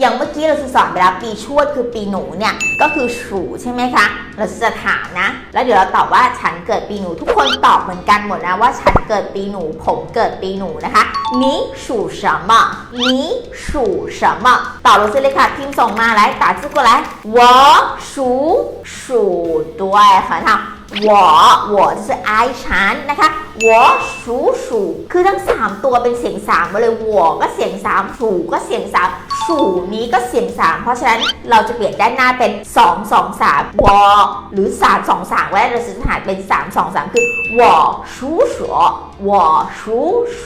อย่างเมื่อกี้เราสอนไปแล้วปีชวดคือปีหนูเนี่ยก็คือสูใช่ไหมคะ เราจะถามนะ แล้วเดี๋ยวเราตอบว่าฉันเกิดปีหนูทุกคนตอบเหมือนกันหมดนะว่าฉันเกิดปีหนูผมเกิดปีหนูนะคะ你属什么你属什么ตอบเราซิเลยค่ะพิมพ์ส่งมา来打字过来我属属对很好我我就是ไอฉันนะคะ 我属属คือทั้ง 3 ตัวเป็นเสียง3มาเลย我ก็เสียง3属ก็เสียง3属นี้ก็เสียง 3 เพราะฉะนั้นเราจะเปลี่ยนด้านหน้าเป็น 2 2 3วหรือ 3 2 3ก็ได้เราจะหายเป็น 3 2 3 คือ我属鼠我属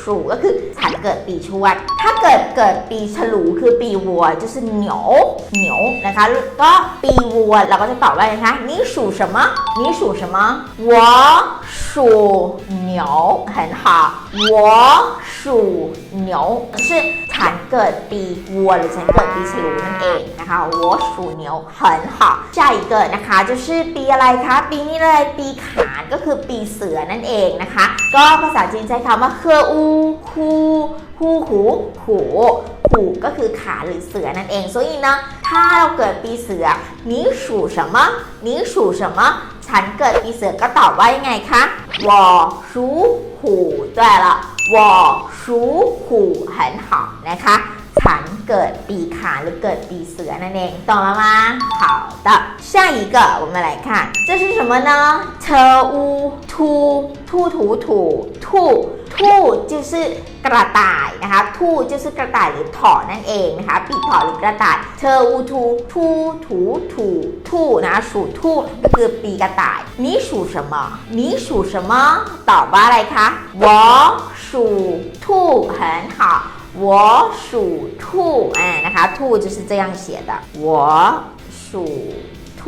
鼠ก็คือฉันเกิดปีชวด ถ้าเกิดเกิดปีฉลูคือปีวัว就是牛牛นะคะก็ปีวัวเราก็จะตอบว่าอะไรนะคะ你属什么你属什么我属 牛很好我属牛是ฉันเกิดปีวัวหรือฉันเกิดปีฉลูนั่นเองนะคะ我属牛很好下一个นะคะ就是ปีอะไรคะปีนี้เลยปีขานก็คือปีเสือนั่นเองนะคะ ก็ภาษาจีนใช้คำว่าเคออูคูฮูหูหูหูก็คือขาหรือเสือนั่นเอง所以呢ถ้าเราเกิดปีเสือ你属什么你属什么 ฉันเกิดปีเสือก็ตอบว่ายังไงคะ我属虎对了我属虎很好นะคะฉันเกิดปีขานหรือเกิดปีเสือนั่นเอง懂了吗好的下一个我们来看这是什么呢车屋兔兔土 土兔兔就是กระต่ายนะคะทู่就是กระต่ายหรือถอนั่นเองนะคะปีกถอหรือกระต่ายเธออูทูทูถูถูทู่นะคะ属ทู่ก็คือปีกระต่าย你属什么你属什么ตอบว่าอะไรคะ我属兔很好我属兔哎นะคะ兔就是这样写的我属兔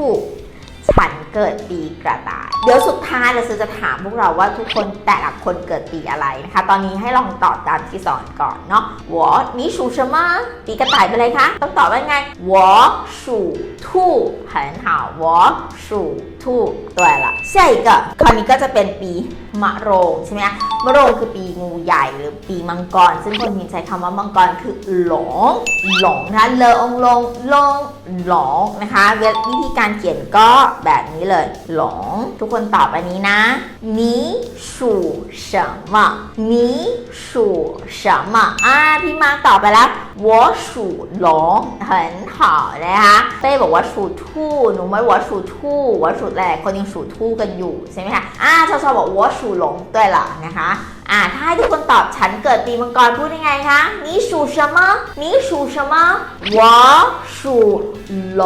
ขวัญเกิดปีกระต่าย เดี๋ยวสุดท้ายเราจะถามพวกเราว่าทุกคนแต่ละคนเกิดปีอะไรนะคะ ตอนนี้ให้ลองตอบตามที่สอนก่อนเนาะวอนี่ชูชมาปีกระต่ายเป็นอะไรคะ ต้องตอบว่าไงวอชู兔很好我属兔对了下一个คราวนี้ก็จะเป็นปีมะโรงใช่ไหมคะมะโรงคือปีงูใหญ่หรือปีมังกร ซึ่งคนจีนใช้คำว่ามังกรคือหลง หลงนะคะเลอองลงลงหลงนะคะวิธีการเขียนก็แบบนี้เลย หลง ทุกคนตอบอันนี้นะ你属什么你属什么อ่าพี่มาร์คตอบไปแล้ว我属龙很好นะคะเป้บอกว่า 属兔หนูไม่ว่า属兔ว่า属อะไรคนยัง属兔กันอยู่ใช่ไหมคะอ่าชอชอบอกว่า属龙对了นะคะ อ่าถ้าให้ทุกคนตอบฉันเกิดปีมังกรพูดยังไงคะ你属什么你属什么我属龙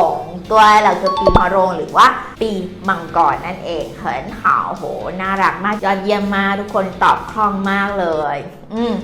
ด้วยเราคือปีมะโรงหรือว่าปีมังกรนั่นเองเหินหาวโห น่ารักมากยอดเยี่ยมมากทุกคนตอบคล่องมากเลย อืม